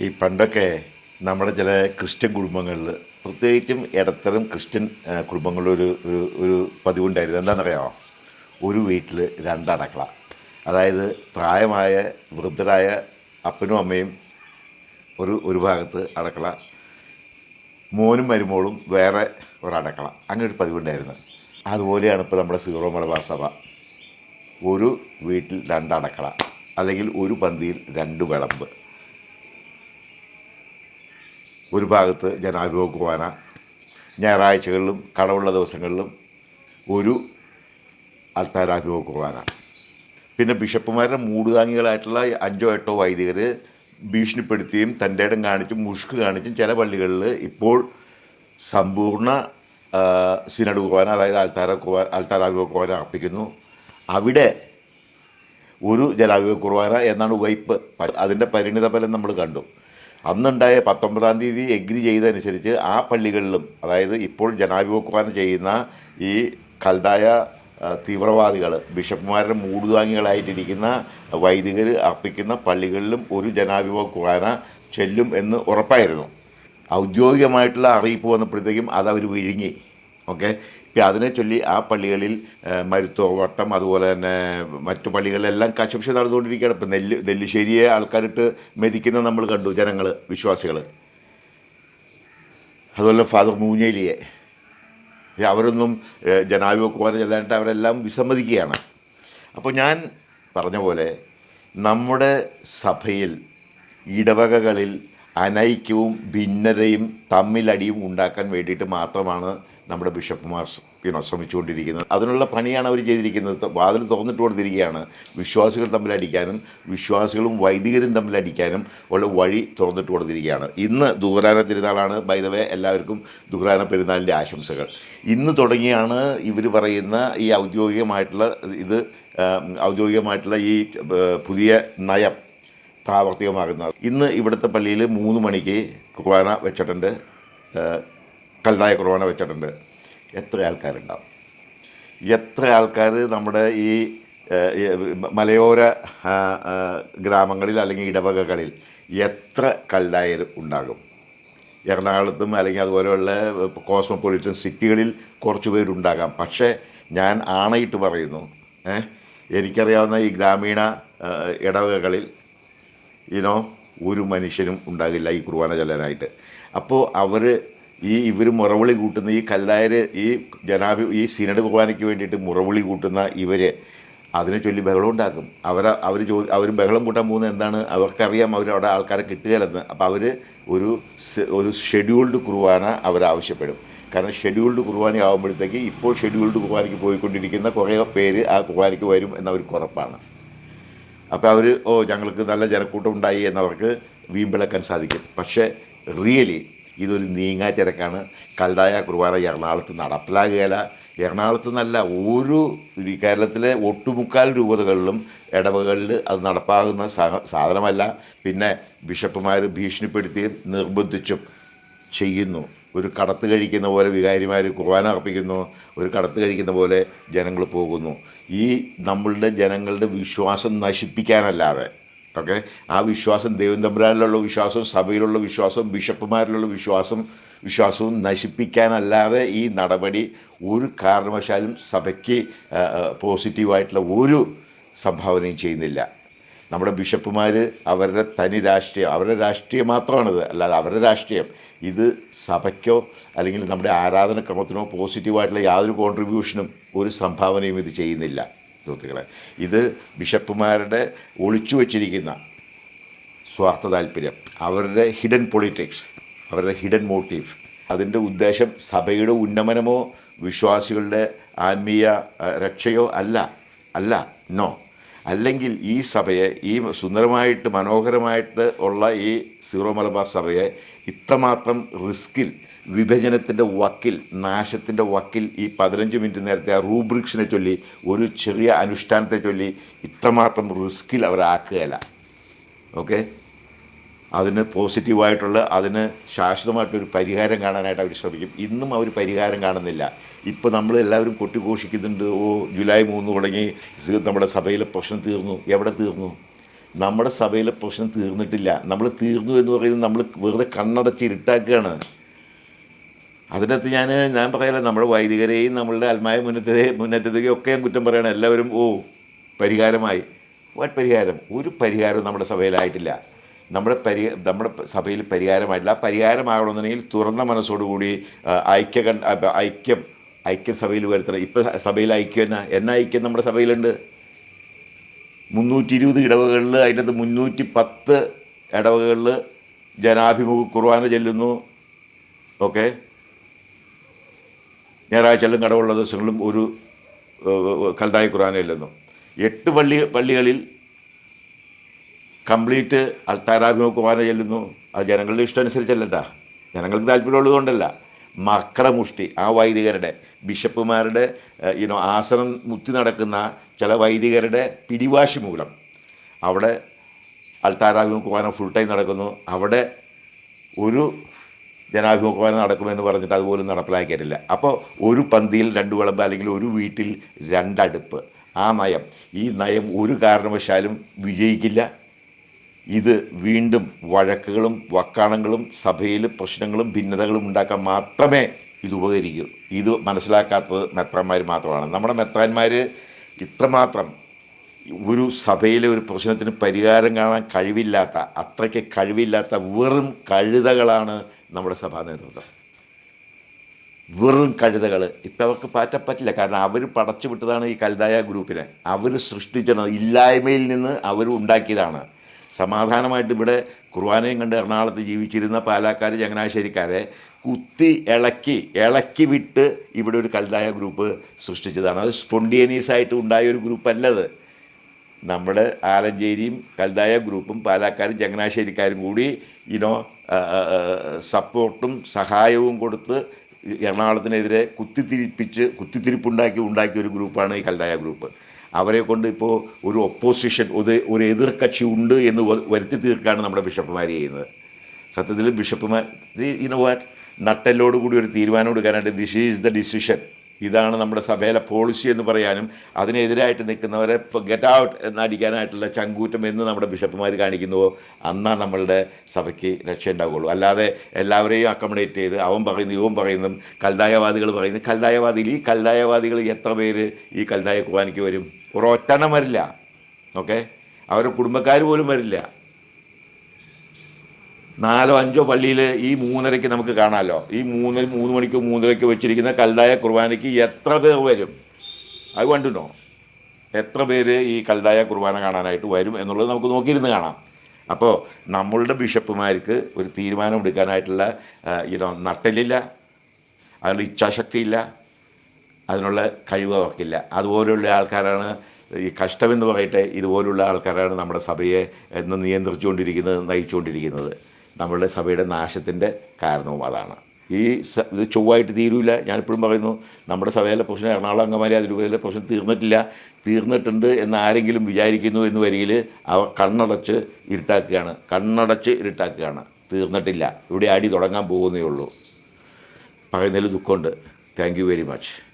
ഈ പണ്ടൊക്കെ നമ്മുടെ ചില ക്രിസ്ത്യൻ കുടുംബങ്ങളിൽ പ്രത്യേകിച്ചും ഇടത്തരം ക്രിസ്ത്യൻ കുടുംബങ്ങളിൽ ഒരു ഒരു ഒരു പതിവുണ്ടായിരുന്നു. എന്താണെന്നറിയാമോ? ഒരു വീട്ടിൽ രണ്ടടക്കള അതായത് പ്രായമായ വൃദ്ധരായ അപ്പനും അമ്മയും ഒരു ഒരു ഭാഗത്ത് അടക്കള. മോനും മരുമോളും വേറെ ഒരടക്കള. അങ്ങനെ ഒരു പതിവുണ്ടായിരുന്നു. അതുപോലെയാണ് ഇപ്പോൾ നമ്മുടെ സീറോ മലബാർ സഭ. ഒരു വീട്ടിൽ രണ്ടടക്കള അല്ലെങ്കിൽ ഒരു പന്തിയിൽ രണ്ട് വിളമ്പ്. ഒരു ഭാഗത്ത് ജനാധിപത്യവാന ഞായറാഴ്ചകളിലും കടവുള്ള ദിവസങ്ങളിലും ഒരു അൽത്താരാധിപത്യവാന പിന്നെ ബിഷപ്പുമാരുടെ മൂടുതാങ്ങികളായിട്ടുള്ള അഞ്ചോ എട്ടോ വൈദികർ ഭീഷണിപ്പെടുത്തിയും തന്റെ ഇടം കാണിച്ചും മുഷ്ക് കാണിച്ചും ചില പള്ളികളിൽ ഇപ്പോൾ സമ്പൂർണ സിനഡ് കുവാന അതായത് അൽത്താര കുവാൻ അൾത്താരാഭിമുഖ കുവാന അർപ്പിക്കുന്നു. അവിടെ ഒരു ജലാഭിമുഖ കുർബാന എന്നാണ് വൈപ്പ്. അതിന്റെ പരിണിത ഫലം നമ്മൾ കണ്ടു. അന്നുണ്ടായ പത്തൊമ്പതാം തീയതി എഗ്രി ചെയ്തതനുസരിച്ച് ആ പള്ളികളിലും അതായത് ഇപ്പോൾ ജനാഭിമുഖം ചെയ്യുന്ന ഈ കൽതായ തീവ്രവാദികൾ ബിഷപ്പുമാരുടെ മൂടുതാങ്ങികളായിട്ടിരിക്കുന്ന വൈദികർ അർപ്പിക്കുന്ന പള്ളികളിലും ഒരു ജനാഭിമുഖ കുറാന ചെല്ലും എന്ന് ഉറപ്പായിരുന്നു. ഔദ്യോഗികമായിട്ടുള്ള അറിയിപ്പ് വന്നപ്പോഴത്തേക്കും അത് അവർ വിഴുങ്ങി. ഓക്കെ? ഇപ്പം അതിനെ ചൊല്ലി ആ പള്ളികളിൽ മരുത്തോവട്ടം വട്ടം അതുപോലെ തന്നെ മറ്റു പള്ളികളിലെല്ലാം കശപക്ഷ നടന്നുകൊണ്ടിരിക്കുകയാണ്. ഇപ്പം നെല്ല് നെല്ലിശ്ശേരിയെ ആൾക്കാരിട്ട് മെതിക്കുന്ന നമ്മൾ കണ്ടു ജനങ്ങൾ വിശ്വാസികൾ അതുപോലെ ഫാദർ മൂഞ്ഞേലിയെ. അവരൊന്നും ഏഹ്, ജനാഭിമുഖ കുർബാന ചെല്ലാനായിട്ട് അവരെല്ലാം വിസമ്മതിക്കുകയാണ്. അപ്പോൾ ഞാൻ പറഞ്ഞ പോലെ നമ്മുടെ സഭയിൽ ഇടവകകളിൽ അനൈക്യവും ഭിന്നതയും തമ്മിലടിയും ഉണ്ടാക്കാൻ വേണ്ടിയിട്ട് മാത്രമാണ് നമ്മുടെ ബിഷപ്പുമാർ പിന്നെ ശ്രമിച്ചുകൊണ്ടിരിക്കുന്നത്. അതിനുള്ള പണിയാണ് അവർ ചെയ്തിരിക്കുന്നത്. വാതിൽ തുറന്നിട്ട് കൊടുത്തിരിക്കുകയാണ്. വിശ്വാസികൾ തമ്മിലടിക്കാനും വിശ്വാസികളും വൈദികരും തമ്മിലടിക്കാനും ഉള്ള വഴി തുറന്നിട്ട് കൊടുത്തിരിക്കുകയാണ്. ഇന്ന് ദുഹ്റാന തിരുനാളാണ്. ബൈദവേ എല്ലാവർക്കും ദുഹ്റാന പെരുന്നാളിന്റെ ആശംസകൾ. ഇന്ന് തുടങ്ങിയാണ് ഇവർ പറയുന്ന ഈ ഔദ്യോഗികമായിട്ടുള്ള ഇത് ഔദ്യോഗികമായിട്ടുള്ള ഈ പുതിയ നയം പ്രാവർത്തികമാകുന്നത്. ഇന്ന് ഇവിടുത്തെ പള്ളിയിൽ മൂന്ന് മണിക്ക് കുർബാന വെച്ചിട്ടുണ്ട്. കല്ലായ കുർബാന വെച്ചിട്ടുണ്ട്. എത്ര ആൾക്കാരുണ്ടാവും? എത്ര ആൾക്കാർ നമ്മുടെ ഈ മലയോര ഗ്രാമങ്ങളിൽ അല്ലെങ്കിൽ ഇടവകകളിൽ എത്ര കല്ലായർ ഉണ്ടാകും? എറണാകുളത്തും അല്ലെങ്കിൽ അതുപോലെയുള്ള കോസ്മോപൊളിറ്റൻ സിറ്റികളിൽ കുറച്ച് പേരുണ്ടാകാം. പക്ഷേ ഞാൻ ആണയിട്ട് പറയുന്നു എനിക്കറിയാവുന്ന ഈ ഗ്രാമീണ ഇടവകകളിൽ ഇനോ ഒരു മനുഷ്യനും ഉണ്ടാകില്ല ഈ കുർബാന ചെല്ലാനായിട്ട്. അപ്പോൾ അവർ ഈ ഇവർ മുറവിളി കൂട്ടുന്ന ഈ കല്ലായർ ഈ ജനാഭി ഈ സിനഡ് കുർബാനയ്ക്ക് വേണ്ടിയിട്ട് മുറവിളി കൂട്ടുന്ന ഇവർ അതിനെ ചൊല്ലി ബഹളം ഉണ്ടാക്കും. അവർ അവർ ചോദി അവർ ബഹളം കൂട്ടാൻ പോകുന്നത് എന്താണ്? അവർക്കറിയാം അവർ അവിടെ ആൾക്കാരെ കിട്ടുകയില്ലെന്ന്. അപ്പോൾ അവർ ഒരു ഒരു ഷെഡ്യൂൾഡ് കുർബാന അവർ ആവശ്യപ്പെടും. കാരണം ഷെഡ്യൂൾഡ് കുർബാന ആകുമ്പോഴത്തേക്ക് ഇപ്പോൾ ഷെഡ്യൂൾഡ് കുർബാനയ്ക്ക് പോയിക്കൊണ്ടിരിക്കുന്ന കുറേ പേര് ആ കുർബാനയ്ക്ക് വരും എന്നവർക്ക് ഉറപ്പാണ്. അപ്പോൾ അവർ ഓ ഞങ്ങൾക്ക് നല്ല ജനക്കൂട്ടം ഉണ്ടായി എന്നവർക്ക് വീമ്പിളക്കാൻ സാധിക്കും. പക്ഷേ റിയലി ഇതൊരു നീങ്ങാറ്റിരക്കാണ് കൽതായ കുർബാന എറണാകുളത്ത് നടപ്പിലാകുകയില്ല. എറണാകുളത്ത് നല്ല ഈ കേരളത്തിലെ ഒട്ടുമുക്കാൽ രൂപതകളിലും ഇടവകളിൽ അത് നടപ്പാകുന്ന സാധനമല്ല. പിന്നെ ബിഷപ്പുമാർ ഭീഷണിപ്പെടുത്തിയും നിർബന്ധിച്ചും ചെയ്യുന്നു. ഒരു കടത്ത് കഴിക്കുന്ന പോലെ വികാരിമാർ കുർബാന അർപ്പിക്കുന്നു. ഒരു കടത്ത് കഴിക്കുന്ന പോലെ ജനങ്ങൾ പോകുന്നു. ഈ നമ്മളുടെ ജനങ്ങളുടെ വിശ്വാസം നശിപ്പിക്കാനല്ലാതെ ഓക്കെ? ആ വിശ്വാസം ദൈവം തമ്പുരാനിലുള്ള വിശ്വാസവും സഭയിലുള്ള വിശ്വാസവും ബിഷപ്പുമാരിലുള്ള വിശ്വാസം വിശ്വാസവും നശിപ്പിക്കാനല്ലാതെ ഈ നടപടി ഒരു കാരണവശാലും സഭയ്ക്ക് പോസിറ്റീവായിട്ടുള്ള ഒരു സംഭാവനയും ചെയ്യുന്നില്ല. നമ്മുടെ ബിഷപ്പുമാർ അവരുടെ തനി രാഷ്ട്രീയം അവരുടെ രാഷ്ട്രീയം മാത്രമാണിത് അല്ലാതെ അവരുടെ രാഷ്ട്രീയം ഇത് സഭയ്ക്കോ അല്ലെങ്കിൽ നമ്മുടെ ആരാധനക്രമത്തിനോ പോസിറ്റീവായിട്ടുള്ള യാതൊരു കോൺട്രിബ്യൂഷനും ഒരു സംഭാവനയും ഇത് ചെയ്യുന്നില്ല. സുഹൃത്തുക്കളെ ഇത് ബിഷപ്പുമാരുടെ ഒളിച്ചു വച്ചിരിക്കുന്ന സ്വാർത്ഥ താല്പര്യം അവരുടെ ഹിഡൻ പൊളിറ്റിക്സ് അവരുടെ ഹിഡൻ മോട്ടീവ് അതിന്റെ ഉദ്ദേശം സഭയുടെ ഉന്നമനമോ വിശ്വാസികളുടെ ആത്മീയ രക്ഷയോ അല്ല അല്ല നോ അല്ലെങ്കിൽ ഈ സഭയെ ഈ സുന്ദരമായിട്ട് മനോഹരമായിട്ട് ഉള്ള ഈ സീറോ മലബാർ സഭയെ ഇത്രമാത്രം റിസ്കിൽ വിഭജനത്തിന്റെ വക്കിൽ നാശത്തിന്റെ വക്കിൽ ഈ പതിനഞ്ച് മിനിറ്റ് നേരത്തെ ആ റൂബ്രിക്സിനെ ചൊല്ലി ഒരു ചെറിയ അനുഷ്ഠാനത്തെ ചൊല്ലി ഇത്രമാത്രം റിസ്കിൽ അവരാക്കുകയല്ല ഓക്കെ അതിന് പോസിറ്റീവായിട്ടുള്ള അതിന് ശാശ്വതമായിട്ടൊരു പരിഹാരം കാണാനായിട്ട് അവർ ശ്രമിക്കും. ഇന്നും അവർ പരിഹാരം കാണുന്നില്ല. ഇപ്പോൾ നമ്മൾ എല്ലാവരും കൊട്ടിഘോഷിക്കുന്നുണ്ട് ഓ ജൂലൈ മൂന്ന് തുടങ്ങി നമ്മുടെ സഭയിലെ പ്രശ്നം തീർന്നു. എവിടെ തീർന്നു? നമ്മുടെ സഭയിലെ പ്രശ്നം തീർന്നിട്ടില്ല. നമ്മൾ തീർന്നു എന്ന് പറയുന്നത് നമ്മൾ വെറുതെ കണ്ണടച്ച് ഇരുട്ടാക്കുകയാണ്. അതിനകത്ത് ഞാൻ ഞാൻ പറയല നമ്മുടെ വൈദികരെയും നമ്മളുടെ ആത്മായ മുന്നത്തെ മുന്നേറ്റത്തെയും ഒക്കെ കുറ്റം പറയണം. എല്ലാവരും ഓ പരിഹാരമായി. വാട്ട് പരിഹാരം? ഒരു പരിഹാരം നമ്മുടെ സഭയിലായിട്ടില്ല. നമ്മുടെ പരി നമ്മുടെ സഭയിൽ പരിഹാരമായിട്ടില്ല. ആ പരിഹാരമാകണമെന്നുണ്ടെങ്കിൽ തുറന്ന മനസ്സോടുകൂടി ഐക്യ ഐക്യം ഐക്യസഭയിൽ വരുത്തണം ഇപ്പം സഭയിൽ ഐക്യം എന്നാ? എന്നാ ഐക്യം നമ്മുടെ സഭയിലുണ്ട്? മുന്നൂറ്റി ഇരുപത് ഇടവകളിൽ അതിനകത്ത് മുന്നൂറ്റി പത്ത് ഇടവകളിൽ ജനാഭിമുഖ കുർബാന ചെല്ലുന്നു. ഓക്കെ? ഞായറാഴ്ചകളിലും കടവുള്ള ദിവസങ്ങളിലും ഒരു കൽതായ ഖുർആൻ എട്ട് പള്ളി പള്ളികളിൽ കംപ്ലീറ്റ് അൽത്താരാഭിമുഖ കുർബാന ചെല്ലുന്നു. അത് ജനങ്ങളുടെ ഇഷ്ടം അനുസരിച്ചല്ലട്ടാ. ജനങ്ങൾക്ക് താല്പര്യമുള്ളതുകൊണ്ടല്ല മക്കളുടെ മുഷ്ടി ആ വൈദികരുടെ ബിഷപ്പുമാരുടെ യുനോ ആസനം മുത്തി നടക്കുന്ന ചില വൈദികരുടെ പിടിവാശി മൂലം. അവിടെ അൽത്താരാഭിമുഖ കുർബാന ഫുൾ ടൈം നടക്കുന്നു. അവിടെ ഒരു ജനാഭിമുഖ കുർബാന നടക്കുമെന്ന് പറഞ്ഞിട്ട് അതുപോലും നടപ്പിലാക്കിയിട്ടില്ല. അപ്പോൾ ഒരു പന്തിയിൽ രണ്ട് വിളമ്പ് അല്ലെങ്കിൽ ഒരു വീട്ടിൽ രണ്ടടുപ്പ്. ആ നയം. ഈ നയം ഒരു കാരണവശാലും വിജയിക്കില്ല. ഇത് വീണ്ടും വഴക്കുകളും വക്കാണങ്ങളും സഭയിൽ പ്രശ്നങ്ങളും ഭിന്നതകളും ഉണ്ടാക്കാൻ മാത്രമേ ഇത് ഉപകരിക്കൂ. ഇത് മനസ്സിലാക്കാത്തത് മെത്രാന്മാർ മാത്രമാണ്. നമ്മുടെ മെത്രാന്മാർ ഇത്രമാത്രം ഒരു സഭയിലെ ഒരു പ്രശ്നത്തിന് പരിഹാരം കാണാൻ കഴിവില്ലാത്ത അത്രയ്ക്ക് കഴിവില്ലാത്ത വെറും കഴുതകളാണ് നമ്മുടെ സഭാ നേതൃത്വം. വെറും കഴുതകൾ ഇപ്പം അവർക്ക് പാറ്റാൻ പറ്റില്ല. കാരണം അവർ പടച്ചു വിട്ടതാണ് ഈ കൽതായ ഗ്രൂപ്പിനെ. അവർ സൃഷ്ടിച്ചത് ഇല്ലായ്മയിൽ നിന്ന് അവർ ഉണ്ടാക്കിയതാണ്. സമാധാനമായിട്ട് ഇവിടെ കുർബാനയും കണ്ട് എറണാകുളത്ത് ജീവിച്ചിരുന്ന പാലാക്കാർ ചങ്ങനാശ്ശേരിക്കാരെ കുത്തി ഇളക്കി ഇളക്കി വിട്ട് ഇവിടെ ഒരു കൽതായ ഗ്രൂപ്പ് സൃഷ്ടിച്ചതാണ്. അത് സ്പോണ്ടിയനിയസ് ആയിട്ട് ഉണ്ടായ ഒരു ഗ്രൂപ്പ് നമ്മുടെ ആലഞ്ചേരിയും കൽതായ ഗ്രൂപ്പും പാലാക്കാരും ചങ്ങനാശ്ശേരിക്കാരും കൂടി ഇനോ സപ്പോർട്ടും സഹായവും കൊടുത്ത് എറണാകുളത്തിനെതിരെ കുത്തിത്തിരിപ്പിച്ച് കുത്തിത്തിരിപ്പുണ്ടാക്കി ഉണ്ടാക്കിയ ഒരു ഗ്രൂപ്പാണ് ഈ കൽതായ ഗ്രൂപ്പ്. അവരെ കൊണ്ട് ഇപ്പോൾ ഒരു ഒപ്പോസിഷൻ ഒരു ഒരു എതിർകക്ഷി ഉണ്ട് എന്ന് വരുത്തി തീർക്കാണ് നമ്മുടെ ബിഷപ്പുമാർ ചെയ്യുന്നത്. സത്യത്തിൽ ബിഷപ്പുമാർ ഇനോ വാട്ട് നട്ടെല്ലോടുകൂടി ഒരു തീരുമാനം എടുക്കാനായിട്ട് ദിസ് ഈസ് ദ ഡിസിഷൻ ഇതാണ് നമ്മുടെ സഭയിലെ പോളിസി എന്ന് പറയാനും അതിനെതിരായിട്ട് നിൽക്കുന്നവരെ ഗെറ്റ് ഔട്ട് എന്നടിക്കാനായിട്ടുള്ള ചങ്കൂറ്റം എന്ന് നമ്മുടെ ബിഷപ്പുമാർ കാണിക്കുന്നുവോ അന്നാ നമ്മളുടെ സഭയ്ക്ക് രക്ഷ ഉണ്ടാവുകയുള്ളൂ അല്ലാതെ എല്ലാവരെയും അക്കോമഡേറ്റ് ചെയ്ത് അവൻ പറയുന്നു ഇവൻ പറയുന്നു കൽതായവാദികൾ പറയുന്നു. കൽതായവാദികൾ ഈ കൽതായവാദികൾ എത്ര പേര് ഈ കൽതായ കുർബാനയ്ക്ക് വരും? ഒരൊറ്റണം വരില്ല. ഓക്കെ അവരുടെ കുടുംബക്കാർ പോലും വരില്ല. നാലോ അഞ്ചോ പള്ളിയിൽ ഈ മൂന്നരയ്ക്ക് നമുക്ക് കാണാമല്ലോ ഈ മൂന്നര മൂന്ന് മണിക്കോ മൂന്നരയ്ക്കോ വെച്ചിരിക്കുന്ന കൽതായ കുർബാനയ്ക്ക് എത്ര പേർ വരും? അത് കണ്ടുണ്ടോ എത്ര പേര് ഈ കൽതായ കുർബാന കാണാനായിട്ട് വരും എന്നുള്ളത് നമുക്ക് നോക്കിയിരുന്ന് കാണാം. അപ്പോൾ നമ്മളുടെ ബിഷപ്പുമാർക്ക് ഒരു തീരുമാനം എടുക്കാനായിട്ടുള്ള ഇനോ നട്ടലില്ല അതിനുള്ള ഇച്ഛാശക്തിയില്ല അതിനുള്ള കഴിവ് അവർക്കില്ല. അതുപോലെയുള്ള ആൾക്കാരാണ് ഈ കഷ്ടമെന്ന് പറയട്ടെ ഇതുപോലുള്ള ആൾക്കാരാണ് നമ്മുടെ സഭയെ എന്ന് നിയന്ത്രിച്ചുകൊണ്ടിരിക്കുന്നത് നയിച്ചുകൊണ്ടിരിക്കുന്നത്. നമ്മളുടെ സഭയുടെ നാശത്തിന്റെ കാരണവും അതാണ്. ഈ ഇത് ചൊവ്വായിട്ട് തീരൂല. ഞാനിപ്പോഴും പറയുന്നു നമ്മുടെ സഭയിലെ പ്രശ്നം എറണാകുളം അംഗമാരി അതിരൂപതയിലെ പ്രശ്നം തീർന്നിട്ടില്ല. തീർന്നിട്ടുണ്ട് എന്ന് ആരെങ്കിലും വിചാരിക്കുന്നു എന്ന് വരികിൽ അവ കണ്ണടച്ച് ഇരുട്ടാക്കുകയാണ്. കണ്ണടച്ച് ഇരുട്ടാക്കുകയാണ്. തീർന്നിട്ടില്ല. ഇവിടെ അടി തുടങ്ങാൻ പോകുന്നേ ഉള്ളൂ. പറയുന്നതിൽ ദുഃഖമുണ്ട്. Thank you very much